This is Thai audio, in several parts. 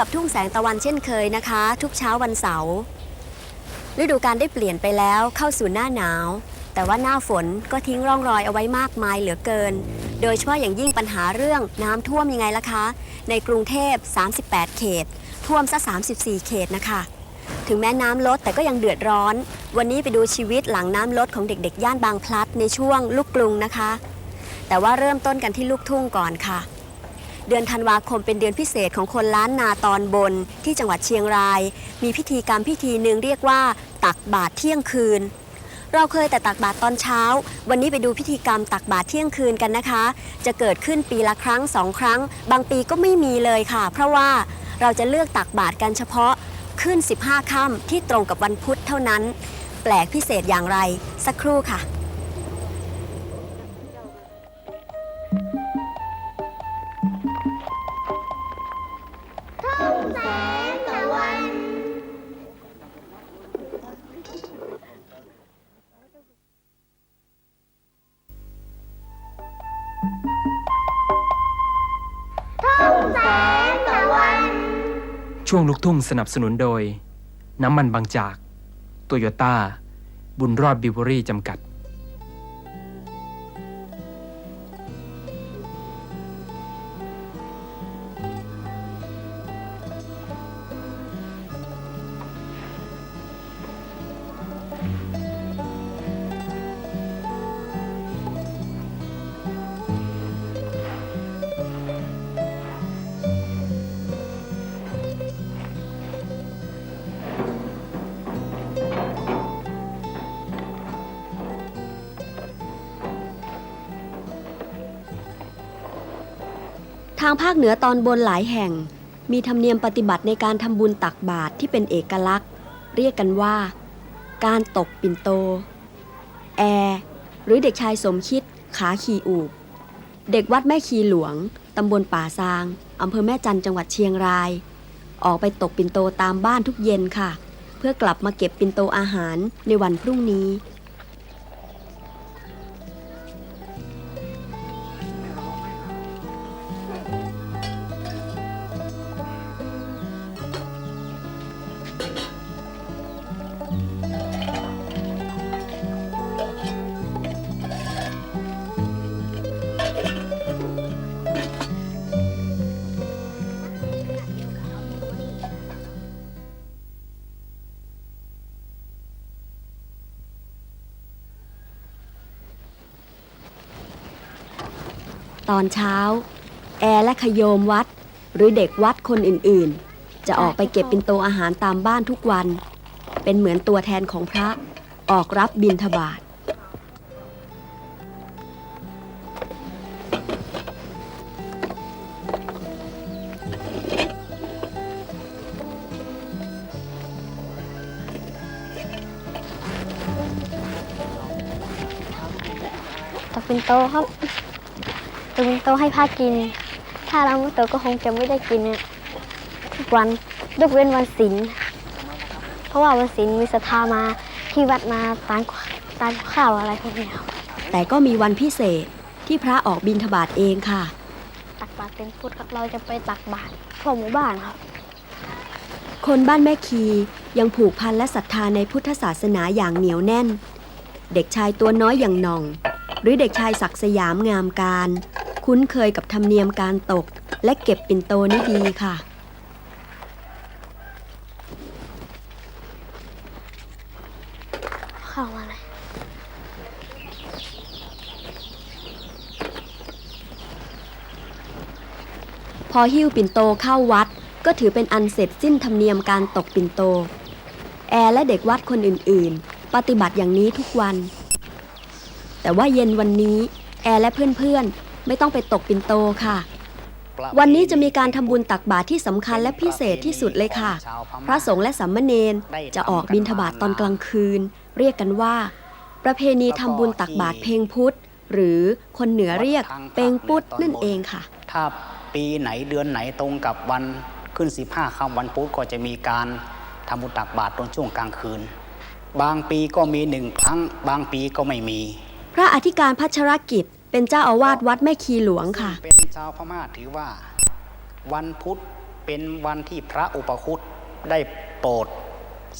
กับทุ่งแสงตะวันเช่นเคยนะคะ ทุกเช้าวันเสาร์ฤดูการได้เปลี่ยนไปแล้วเข้าสู่หน้าหนาว แต่ว่าหน้าฝนก็ทิ้งร่องรอยเอาไว้มากมายเหลือเกิน โดยเฉพาะอย่างยิ่งปัญหาเรื่องน้ำท่วมยังไงล่ะคะ ในกรุงเทพ 38 เขต ท่วมซะ 34 เขตนะคะ ถึงแม้น้ำลดแต่ก็ยังเดือดร้อน วันนี้ไปดูชีวิตหลังน้ำลดของเด็ก ๆ ย่านบางพลัดในช่วงลูกกรุงนะคะ แต่ว่าเริ่มต้นกันที่ลูกทุ่งก่อนค่ะ เดือนธันวาคมเป็นเดือนพิเศษของคนล้านนาตอนบน ที่จังหวัดเชียงราย มีพิธีกรรมพิธีหนึ่งเรียกว่า ตักบาตรเที่ยงคืน เราเคยแต่ตักบาตรตอนเช้า วันนี้ไปดูพิธีกรรมตักบาตรเที่ยงคืนกันนะคะ จะเกิดขึ้นปีละครั้งสองครั้ง บางปีก็ไม่มีเลยค่ะ เพราะว่าเราจะเลือกตักบาตรกันเฉพาะขึ้น 15 ค่ำที่ตรงกับวันพุธเท่านั้น แปลกพิเศษอย่างไร สักครู่ค่ะ ช่วงลูกทุ่งสนับสนุนโดย น้ำมันบางจาก โตโยต้า บุญรอดบิวเวอรี่จำกัด ทางภาคเหนือตอนบนหลายแห่ง มีธรรมเนียมปฏิบัติในการทำบุญตักบาตรที่เป็นเอกลักษณ์ เรียกกันว่า การตกปิ่นโต แอร์หรือเด็กชายสมคิด ขาขี่อูบเด็กวัดแม่คีหลวง ตำบลป่าซาง อำเภอแม่จันจังหวัดเชียงราย ออกไปตกปิ่นโตตามบ้านทุกเย็นค่ะ เพื่อกลับมาเก็บปิ่นโตอาหารในวันพรุ่งนี้ ตอนเช้า แอร์และขโยมวัด หรือเด็กวัดคนอื่นๆ จะออกไปเก็บเปินโตอาหารตามบ้านทุกวัน เป็นเหมือนตัวแทนของพระออกรับบิณฑบาตตกเป็นโตครับ ตกเป็นโตให้พระกิน ถ้าเราไม่โตก็คงจะไม่ได้กินอะทุกวันยกเว้นวันศีลเพราะว่าวันศีลมีศรัทธามาที่วัดมาตานตานข้าวอะไรพวกเนี้ยครับแต่ก็มีวันพิเศษที่พระออกบิณฑบาตเองค่ะ ตักบาตรเป็นพุทธครับเราจะไปตักบาตรทั่วหมู่บ้านครับ คนบ้านแม่คียังผูกพันและศรัทธาในพุทธศาสนาอย่างเหนียวแน่น เด็กชายตัวน้อยอย่างหน่อง หรือเด็กชายศักดิ์สยามงามการ คุ้นเคยกับธรรมเนียมการตก และเก็บปิ่นโตนี่ดีค่ะ เข้ามาเลยพอหิ้วปิ่นโตเข้าวัด ก็ถือเป็นอันเสร็จสิ้นธรรมเนียมการตกปิ่นโต แอร์และเด็กวัดคนอื่น ๆ ปฏิบัติอย่างนี้ทุกวัน แต่ว่าเย็นวันนี้ แอร์และเพื่อน ๆ ไม่ต้องไปตกปิ่นโตค่ะ วันนี้จะมีการทำบุญตักบาตรที่สำคัญและพิเศษที่สุดเลยค่ะ พระสงฆ์และสามเณรจะออกบิณฑบาตตอนกลางคืน เรียกกันว่า ประเพณีทำบุญตักบาตรเพลงพุทธ หรือคนเหนือเรียกเปงปุดนั่นเองค่ะ ถ้าปีไหนเดือนไหนตรงกับวันขึ้น15ค่ำวันพุธก็จะมีการทำบุญตักบาตรตอนช่วงกลางคืน บางปีก็มีหนึ่งครั้ง บางปีก็ไม่มี พระอธิการพัชรกิจ เป็นเจ้าอาวาสวัดแม่คีหลวงค่ะ เป็นชาวพม่าถือว่า วันพุธเเป็นวันที่พระอุปคุตได้โปรด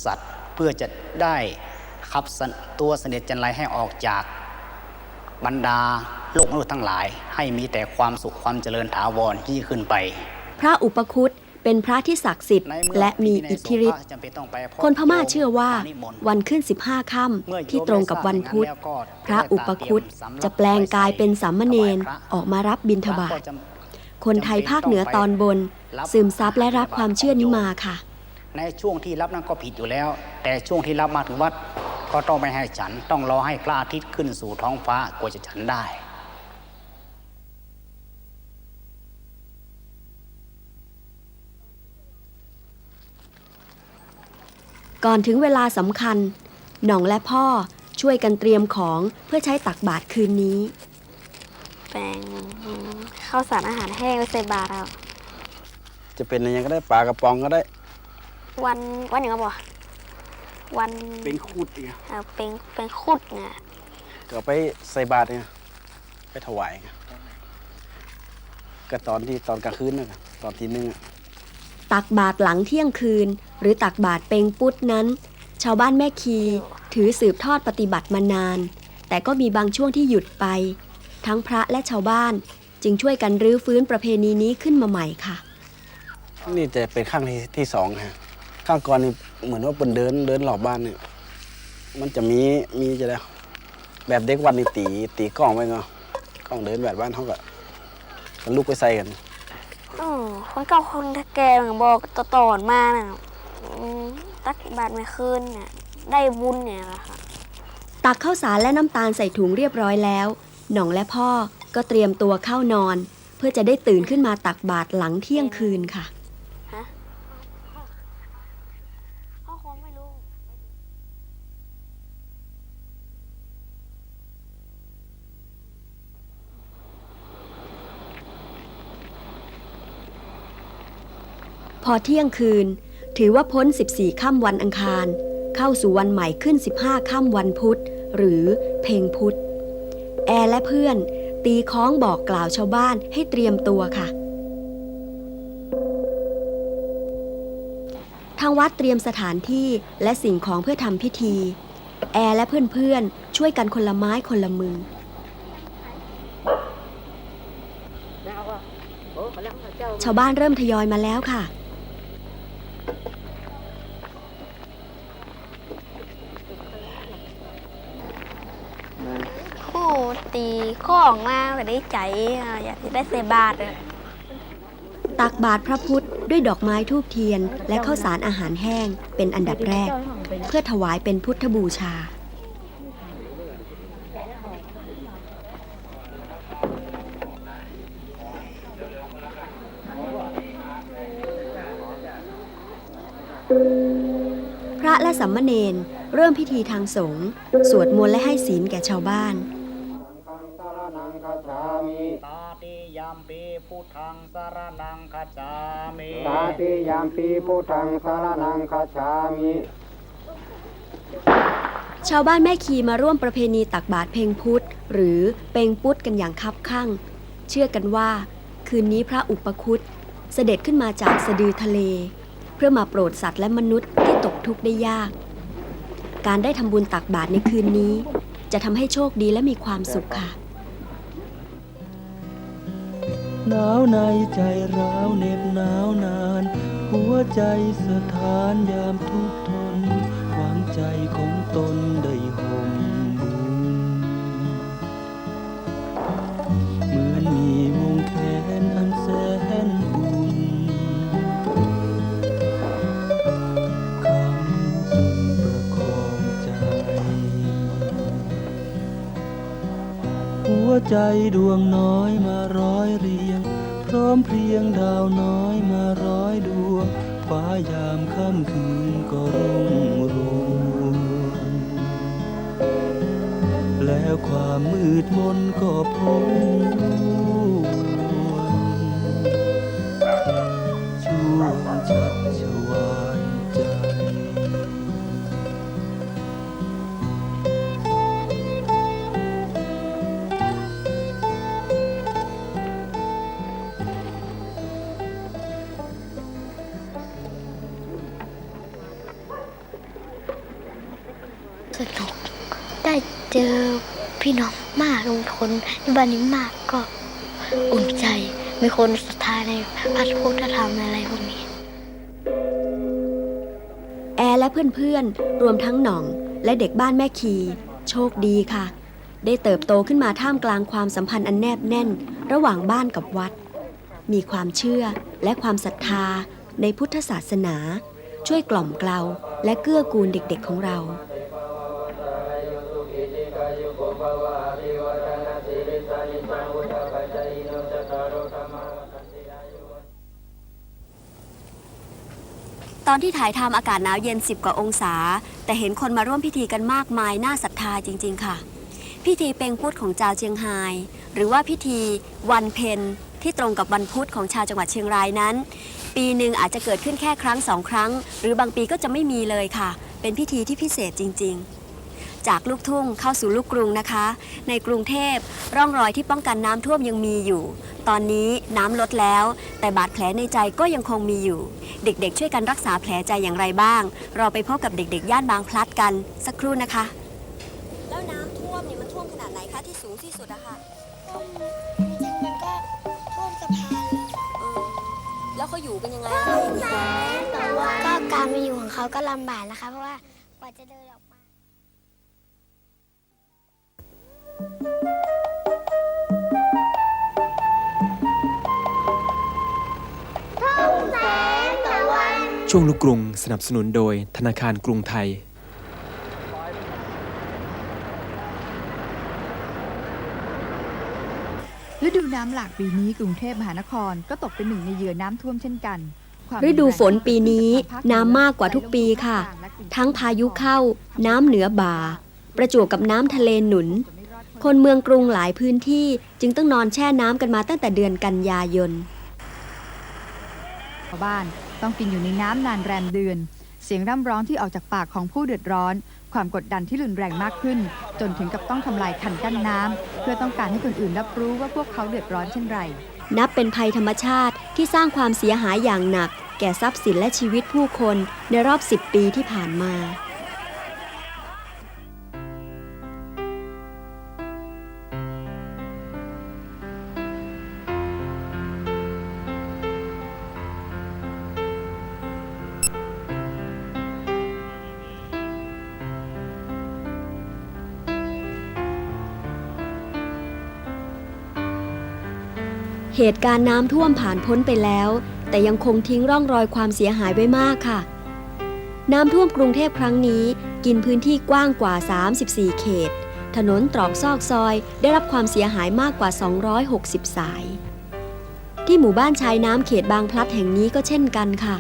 สัตว์เพื่อจะได้ขับสนตัวเสด็จจันไรให้ออกจากบรรดาโลกมนุษย์ทั้งหลาย ให้มีแต่ความสุขความเจริญถาวรที่ขึ้นไป พระอุปคุต เป็นพระที่ศักดิ์สิทธิ์ในเมื่อและมีอิทธิฤทธิ์จำเป็นต้องไปพบคนพม่าเชื่อว่านิมนต์วันขึ้น 15ค่ำเมื่อโยมที่ตรงกับวันพุธได้ทราบอย่างนั้นแล้วก็พระอุปคุตจะแปลงกายเป็นสามเณรถวายพระออกมารับบิณฑบาพระตก็จะคนไทยภาคเหนือตอนบน ซึมซับและรับความเชื่อนี้มาค่ะ ในช่วงที่รับนั้นก็ผิดอยู่แล้ว แต่ช่วงที่รับมาถึงวัดก็ต้องไม่ให้ฉันต้องรอให้พระอาทิตย์ขึ้นสู่ท้องฟ้ากว่าจะฉันได้ ก่อนถึงเวลาสำคัญ หน่องและพ่อช่วยกันเตรียมของเพื่อใช้ตักบาตรคืนนี้แปลงข้าวสารอาหารแห้งไว้ใส่บาตรครับจะเป็นอะไรยังก็ได้ปลากระป๋องก็ได้ วันวันอย่างก็บอกวันเป็นคูดอีกเอ่อเป็นเป็นขุดเนี่ยก็เอาไปใส่บาตรเนี่ยไปถวายไงก็ตอนที่ตอนกลางคืนนะตอนทีนึงอะตักบาตรหลังเที่ยงคืน หรือตักบาตรเป็งปุดนั้น ชาวบ้านแม่คีถือสืบทอดปฏิบัติมานาน แต่ก็มีบางช่วงที่หยุดไป ทั้งพระและชาวบ้านจึงช่วยกันรื้อฟื้นประเพณีนี้ขึ้นมาใหม่ค่ะ นี่จะเป็นข้างที่ที่สองฮะข้างก่อนนี่เหมือนว่าเป็นเดินเดินหลอบบ้านเนี่ยมันจะมีมีจะแล้ว แบบเด็กวันนี่ตีตีกล้องไว้เนาะกล้องเดินแบบบ้านเขาก็กันลูกไปใส่กัน อือคนเก่าคนแก่เหมือนบอกต่อต่อนมาน่ะอืม ตักบาตรไม่คืนเนี่ยได้บุญเนี่ยแหละค่ะ ตักข้าวสารและน้ำตาลใส่ถุงเรียบร้อยแล้ว หน่องและพ่อก็เตรียมตัวเข้านอน เพื่อจะได้ตื่นขึ้นมาตักบาตรหลังเที่ยงคืนค่ะเขาคงไม่รู้พอเที่ยงคืน ถือว่าพ้น 14 ค่ำวันอังคาร เข้าสู่วันใหม่ขึ้น 15 ค่ำวันพุธ หรือเพลงพุธ แอร์และเพื่อน ตีค้องบอกกล่าวชาวบ้านให้เตรียมตัวค่ะ ทางวัดเตรียมสถานที่และสิ่งของเพื่อทำพิธี แอร์และเพื่อนๆ ช่วยกันคนละไม้คนละมือชาวบ้านเริ่มทยอยมาแล้วค่ะ โอ้ตี ของมาก็ได้ใจอยากจะได้ใส่บาตรตักบาตรพระพุทธด้วยดอกไม้ทูบเทียน และข้าวสารอาหารแห้งเป็นอันดับแรก เพื่อถวายเป็นพุทธบูชา พระและสัมมเนรเริ่มพิธีทางสงฆ์สวดมนต์และให้ศีลแก่ชาวบ้าน ตาติยามปีพุทธังสารนังคาจามิตาติยามปีพุทธังสารนังคาชามิชาวบ้านแม่คีมาร่วมประเพณีตักบาตรเพลงพุทธ หรือเปงพุทธกันอย่างคับคั่ง เชื่อกันว่า คืนนี้พระอุปคุตเสด็จขึ้นมาจากสะดือทะเล เพื่อมาโปรดสัตว์และมนุษย์ที่ตกทุกข์ได้ยาก การได้ทำบุญตักบาตรในคืนนี้ จะทำให้โชคดีและมีความสุขค่ะ หนาวในใจร้าวเหน็บหนาวนาน หัวใจสถานยามทุกทนหวังใจของตนได้ห่มบุญเหมือนมีวงแขนอันแสนอุ่นคำจุนประคองใจ หัวใจดวงน้อยมาร้อยเรีย พร้อมเพรียงดาวน้อยมาร้อยดวงฟ้ายามค่ำคืนก็รุ่งโรจน์แล้วความมืดมนก็พ้นช่วงชัดชวาน เจอพี่น้องมากลงทนในบ้านนี้มากก็อุ่นใจ มีคนศรัทธาในพระพุทธธรรมอะไรพวกนี้ แอร์และเพื่อนๆ รวมทั้งหน่องและเด็กบ้านแม่คี โชคดีค่ะ ได้เติบโตขึ้นมาท่ามกลางความสัมพันธ์อันแนบแน่น ระหว่างบ้านกับวัด มีความเชื่อและความศรัทธาในพุทธศาสนา ช่วยกล่อมเกลาและเกื้อกูลเด็กๆของเรา ตอนที่ถ่ายทำอากาศหนาวเย็น 10 กว่าองศา แต่เห็นคนมาร่วมพิธีกันมากมายน่าศรัทธาจริง ๆ ค่ะ พิธีเป็งพุทธของชาวเชียงไฮหรือว่าพิธีวันเพ็ญที่ตรงกับวันพุธของชาวจังหวัดเชียงรายนั้น ปีหนึ่งอาจจะเกิดขึ้นแค่ครั้งสองครั้ง หรือบางปีก็จะไม่มีเลยค่ะ เป็นพิธีที่พิเศษจริง ๆ จากลูกทุ่งเข้าสู่ลูกกรุงนะคะ ในกรุงเทพร่องรอยที่ป้องกันน้ำท่วมยังมีอยู่ ตอนนี้น้ำลดแล้ว แต่บาดแผลในใจก็ยังคงมีอยู่ เด็กๆ ช่วยกันรักษาแผลใจอย่างไรบ้าง เราไปพบกับเด็กๆ ย่านบางพลัดกันสักครู่นะคะ แล้วน้ำท่วมเนี่ยมันท่วมขนาดไหนคะที่สูงที่สุดอะค่ะจริงๆมันก็ท่วมสะพานเลยแล้วเขาอยู่กันยังไงอะคะอย่างนี้ก็การมาอยู่ของเขาก็ลำบากนะคะ เพราะว่ากว่าจะเดินออก ช่วงลูกกรุงสนับสนุนโดยธนาคารกรุงไทย ฤดูน้ำหลากปีนี้กรุงเทพมหานครก็ตกเป็นหนึ่งในเหยื่อน้ำท่วมเช่นกันความฤดูฝนปีนี้น้ำมากกว่าทุกปีค่ะ ทั้งพายุเข้า น้ำเหนือบ่า ประจวบกับน้ำทะเลหนุน คนเมืองกรุงหลายพื้นที่จึงต้องนอนแช่น้ำกันมาตั้งแต่เดือนกันยายนชาวบ้านต้องกินอยู่ในน้ำนานแรมเดือน เสียงร่ำร้องที่ออกจากปากของผู้เดือดร้อน ความกดดันที่รุนแรงมากขึ้น จนถึงกับต้องทำลายคันกั้นน้ำเพื่อต้องการให้คนอื่นรับรู้ว่าพวกเขาเดือดร้อนเช่นไร นับเป็นภัยธรรมชาติที่สร้างความเสียหายอย่างหนัก แก่ทรัพย์สินและชีวิตผู้คนในรอบ 10 ปีที่ผ่านมา เหตุการณ์น้ำท่วมผ่านพ้นไปแล้ว แต่ยังคงทิ้งร่องรอยความเสียหายไว้มากค่ะ น้ำท่วมกรุงเทพครั้งนี้ กินพื้นที่กว้างกว่า 34 เขต ถนนตรอกซอกซอย ได้รับความเสียหายมากกว่า 260 สาย ที่หมู่บ้านชายน้ำเขตบางพลัดแห่งนี้ก็เช่นกันค่ะ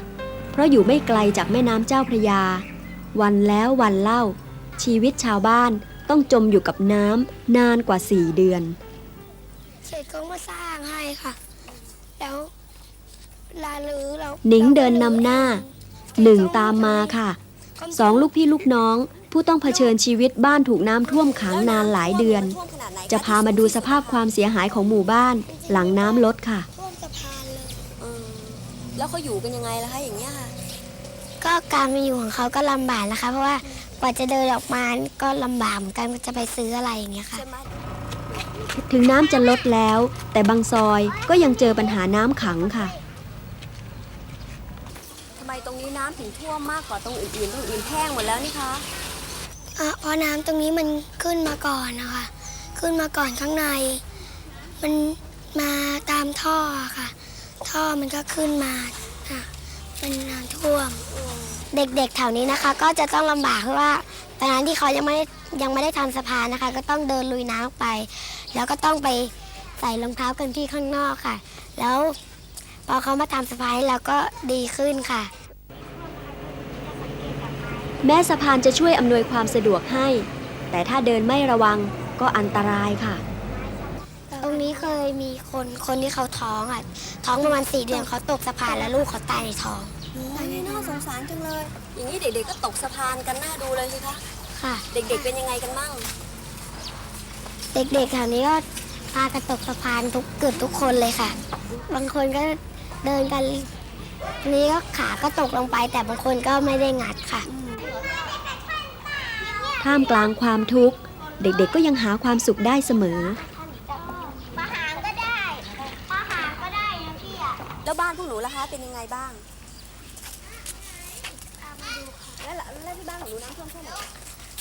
เพราะอยู่ไม่ไกลจากแม่น้ำเจ้าพระยา วันแล้ววันเล่า ชีวิตชาวบ้านต้องจมอยู่กับน้ำนานกว่า 4 เดือน เสร็จก็มาสร้างให้ค่ะ แล้วเวลาลื้อเราหนิงเดินนำหน้า หนึ่งตามมาค่ะ สองลูกพี่ลูกน้อง ผู้ต้องเผชิญชีวิตบ้านถูกน้ำท่วมขังนานหลายเดือน จะพามาดูสภาพความเสียหายของหมู่บ้าน หลังน้ำลดค่ะ ท่วมสะพานเลย แล้วเขาอยู่กันยังไงล่ะคะอย่างเงี้ยค่ะ ก็การมาอยู่ของเขาก็ลำบากนะคะ เพราะว่ากว่าจะเดินออกมาก็ลำบากเหมือนกันจะไปซื้ออะไรอย่างเงี้ยค่ะ ถึงน้ำจะลดแล้ว แต่บางซอยก็ยังเจอปัญหาน้ำขังค่ะทำไมตรงนี้น้ำถึงท่วมมากกว่าตรงอื่นๆตรงอื่นแห้งหมดแล้วนี่คะอะเพราะน้ำตรงนี้มันขึ้นมาก่อนนะคะ ขึ้นมาก่อนข้างใน มันมาตามท่อค่ะ ท่อมันก็ขึ้นมาอะมันน้ำท่วม เด็กๆแถวนี้นะคะ ก็จะต้องลำบากเพราะว่าตอนนั้นที่เขายังไม่ได้ยังไม่ได้ทำสะพานนะคะ ก็ต้องเดินลุยน้ำไป แล้วก็ต้องไปใส่รองเท้ากันที่ข้างนอกค่ะ แล้วพอเขามาทำสะพานให้เราก็ดีขึ้นค่ะ แม้สะพานจะช่วยอำนวยความสะดวกให้ แต่ถ้าเดินไม่ระวังก็อันตรายค่ะ ตรงนี้เคยมีคนคนที่เขาท้องอะ ท้องประมาณสี่เดือนเขาตกสะพานแล้วลูกเขาตายในท้องอันนี้น่าสงสารจังเลย อย่างนี้เด็กๆก็ตกสะพานกันน่าดูเลยสิคะ ค่ะ เด็กๆเป็นยังไงกันบ้าง เด็กๆแถวนี้ก็พากันตกสะพานทุกเกือบทุกคนเลยค่ะ บางคนก็เดินกันนี้ก็ขาก็ตกลงไป แต่บางคนก็ไม่ได้งัดค่ะ ท่ามกลางความทุกข์ เด็กๆก็ยังหาความสุขได้เสมอมาหางก็ได้มาหางก็ได้นะพี่อะแล้วบ้านพวกหนูล่ะคะเป็นยังไงบ้างแล้วแล้วที่บ้านของหนูน้ำท่วมแค่ไหน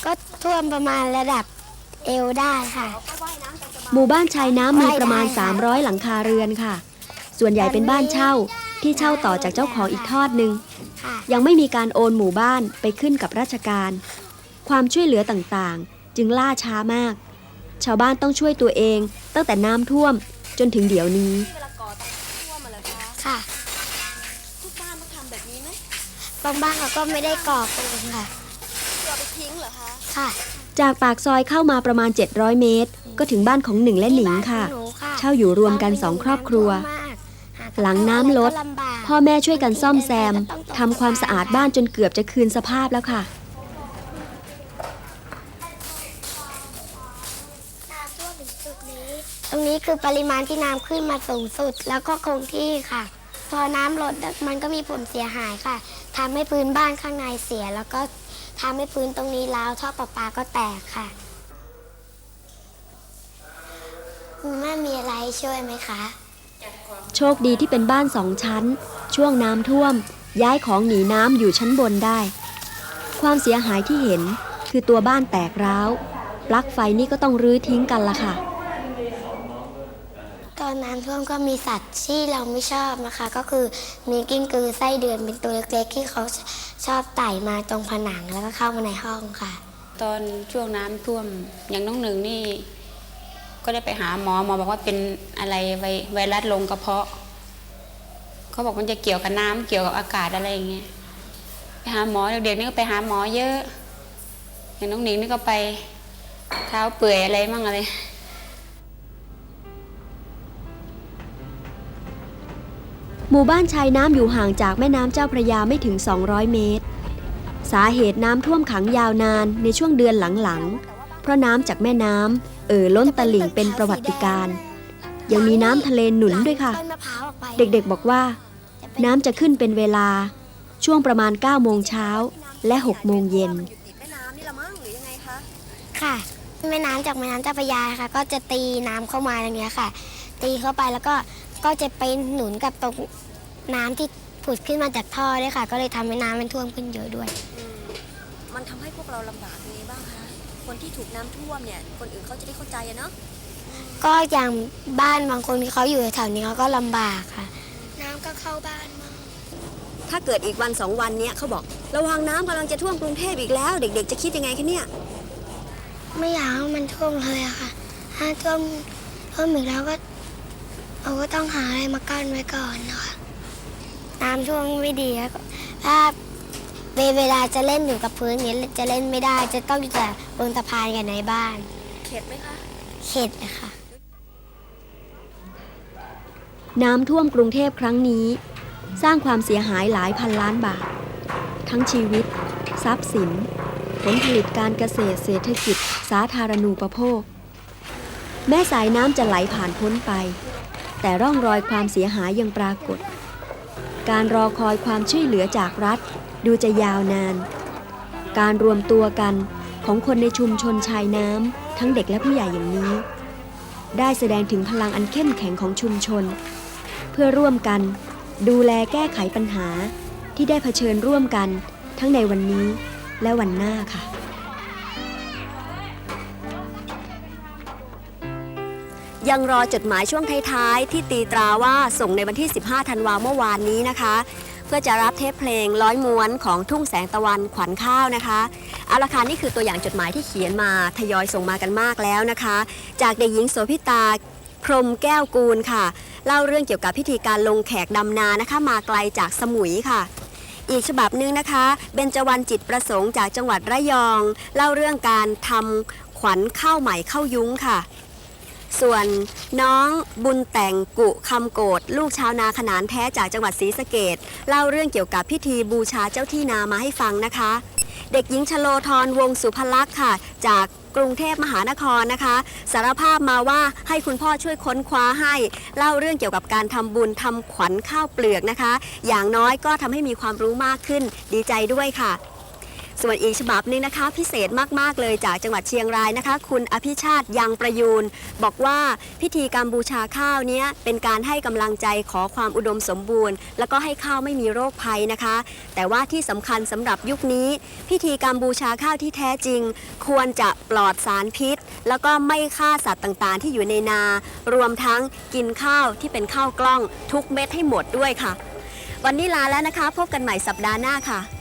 ก็ท่วมประมาณระดับ เอวได้ค่ะ หมู่บ้านชายน้ำมีประมาณ 300 หลังคาเรือนค่ะ ส่วนใหญ่เป็นบ้านเช่าที่เช่าต่อจากเจ้าของอีกทอดหนึ่งค่ะยังไม่มีการโอนหมู่บ้านไปขึ้นกับราชการ ความช่วยเหลือต่างๆ จึงล่าช้ามาก ชาวบ้านต้องช่วยตัวเองตั้งแต่น้ำท่วมจนถึงเดี๋ยวนี้ค่ะทุกบ้านต้องทำแบบนี้ไหมบางบ้านเขาก็ไม่ได้ก่อปูนค่ะตัวไปทิ้งเหรอคะ ค่ะ จากปากซอยเข้ามาประมาณ 700 เมตร ก็ถึงบ้านของหนึ่งและหนิงค่ะหนูค่ะ เช่าอยู่รวมกันสองครอบครัว หลังน้ำลด พ่อแม่ช่วยกันซ่อมแซมทำความสะอาดบ้านจนเกือบจะคืนสภาพแล้วค่ะ ตรงนี้คือปริมาณที่น้ำขึ้นมาสูงสุดแล้วก็คงที่ค่ะ พอน้ำลดมันก็มีผลเสียหายค่ะทำให้พื้นบ้านข้างในเสียแล้วก็ ทำให้พื้นตรงนี้ร้าวท่อประปาก็แตกค่ะคุณแม่มีอะไรช่วยไหมคะ โชคดีที่เป็นบ้านสองชั้น ช่วงน้ำท่วม ย้ายของหนีน้ำอยู่ชั้นบนได้ ความเสียหายที่เห็นคือตัวบ้านแตกร้าว ปลั๊กไฟนี่ก็ต้องรื้อทิ้งกันละค่ะ ตอนน้ำท่วมก็มีสัตว์ที่เราไม่ชอบนะคะ ก็คือมีกิ้งกือไส้เดือนเป็นตัวเล็กๆที่เขาชอบไต่มาตรงผนังแล้วก็เข้ามาในห้องค่ะ ตอนช่วงน้ำท่วมอย่างน้องหนึ่งนี่ ก็ได้ไปหาหมอหมอบอกว่าเป็นอะไรไวไวรัสลงกระเพาะเขาบอกมันจะเกี่ยวกับน้ำเกี่ยวกับอากาศอะไรอย่างเงี้ยไปหาหมอเด็กๆนี่ก็ไปหาหมอเยอะ อย่างน้องหนิงนี่ก็ไปเท้าเปื่อยอะไรมั่งอะไร หมู่บ้านชายน้ำอยู่ห่างจากแม่น้ำเจ้าพระยาไม่ถึง 200 เมตร สาเหตุน้ำท่วมขังยาวนานในช่วงเดือนหลังๆ เพราะน้ำจากแม่น้ำเอ่อล้นตลิ่งเป็นประวัติการณ์ยังมีน้ำทะเลหนุนด้วยค่ะต้นมะพร้าวออกไปเด็กๆบอกว่า น้ำจะขึ้นเป็นเวลา ช่วงประมาณ 9 โมงเช้าและ 6 โมงเย็นค่ะแม่น้ำจากแม่น้ำเจ้าพระยาค่ะ ก็จะตีน้ำเข้ามาอย่างเงี้ยค่ะ ตีเข้าไปแล้วก็ ก็จะไปหนุนกับตรงน้ำที่ผุดขึ้นมาจากท่อด้วยค่ะ ก็เลยทำให้น้ำมันท่วมขึ้นเยอะด้วยมันทำให้พวกเราลำบากยังไงบ้างคะ คนที่ถูกน้ำท่วมเนี่ย คนอื่นเขาจะได้เข้าใจอะเนาะ ก็อย่างบ้านบางคนที่เขาอยู่แถวนี้เขาก็ลำบากค่ะ น้ำก็เข้าบ้านมา ถ้าเกิดอีกวันสองวันเนี้ยเขาบอก ระวังน้ำกำลังจะท่วมกรุงเทพอีกแล้ว เด็กๆ จะคิดยังไงคะเนี่ย ไม่อยากให้มันท่วมเลยอะค่ะ ถ้าท่วมท่วมอีกแล้วก็ เราก็ต้องหาอะไรมากั้นไว้ก่อนนะคะน้ำท่วมไม่ดีแล้วก็ถ้าเวลาจะเล่นอยู่กับพื้นเนี้ยจะเล่นไม่ได้ จะต้องอยู่แต่บนสะพานกันในบ้าน เข็ดไหมคะ เข็ดนะคะ น้ำท่วมกรุงเทพครั้งนี้ สร้างความเสียหายหลายพันล้านบาท ทั้งชีวิต ทรัพย์สิน ผลผลิตการเกษตรเศรษฐกิจ สาธารณูปโภค แม้สายน้ำจะไหลผ่านพ้นไป แต่ร่องรอยความเสียหายยังปรากฏ การรอคอยความช่วยเหลือจากรัฐ ดูจะยาวนาน การรวมตัวกันของคนในชุมชนชายน้ำทั้งเด็กและผู้ใหญ่อย่างนี้ ได้แสดงถึงพลังอันเข้มแข็งของชุมชน เพื่อร่วมกันดูแลแก้ไขปัญหาที่ได้เผชิญร่วมกันทั้งในวันนี้และวันหน้าค่ะ ยังรอจดหมายช่วงท้ายๆ ที่ตีตราว่าส่งในวันที่ 15 ธันวาเมื่อวานนี้นะคะ เพื่อจะรับเทปเพลงร้อยม้วนของทุ่งแสงตะวันขวัญข้าวนะคะเอาละค่ะนี่คือตัวอย่างจดหมายที่เขียนมาทยอยส่งมากันมากแล้วนะคะ จากเด็กหญิงโสพิตาพรมแก้วกูลค่ะ เล่าเรื่องเกี่ยวกับพิธีการลงแขกดำนานะคะ มาไกลจากสมุยค่ะ อีกฉบับหนึ่งนะคะเบญจวรรณจิตประสงค์จากจังหวัดระยอง เล่าเรื่องการทำขวัญข้าวใหม่ข้าวยุ้งค่ะ ส่วนน้องบุญแต่งกุคำโกดลูกชาวนาขนานแท้จากจังหวัดศรีสะเกดเล่าเรื่องเกี่ยวกับพิธีบูชาเจ้าที่นามาให้ฟังนะคะ เด็กหญิงชโลธรวงสุภลักษณ์ค่ะ จากกรุงเทพมหานครนะคะ สารภาพมาว่าให้คุณพ่อช่วยค้นคว้าให้ เล่าเรื่องเกี่ยวกับการทำบุญทำขวัญข้าวเปลือกนะคะ อย่างน้อยก็ทำให้มีความรู้มากขึ้นดีใจด้วยค่ะ ส่วนอีกฉบับหนึงนะคะ พิเศษมาก ๆ เลยจากจังหวัดเชียงรายนะคะ คุณอภิชาติยังประยูน บอกว่าพิธีกรรมบูชาข้าวเนี้ยเป็นการให้กำลังใจขอความอุดมสมบูรณ์ แล้วก็ให้ข้าวไม่มีโรคภัยนะคะ แต่ว่าที่สำคัญสำหรับยุคนี้ พิธีกรรมบูชาข้าวที่แท้จริง ควรจะปลอดสารพิษ แล้วก็ไม่ฆ่าสัตว์ต่างๆ ที่อยู่ในนา รวมทั้งกินข้าวที่เป็นข้าวกล้อง ทุกเม็ดให้หมดด้วยค่ะ วันนี้ลาแล้วนะคะ พบกันใหม่สัปดาห์หน้าค่ะ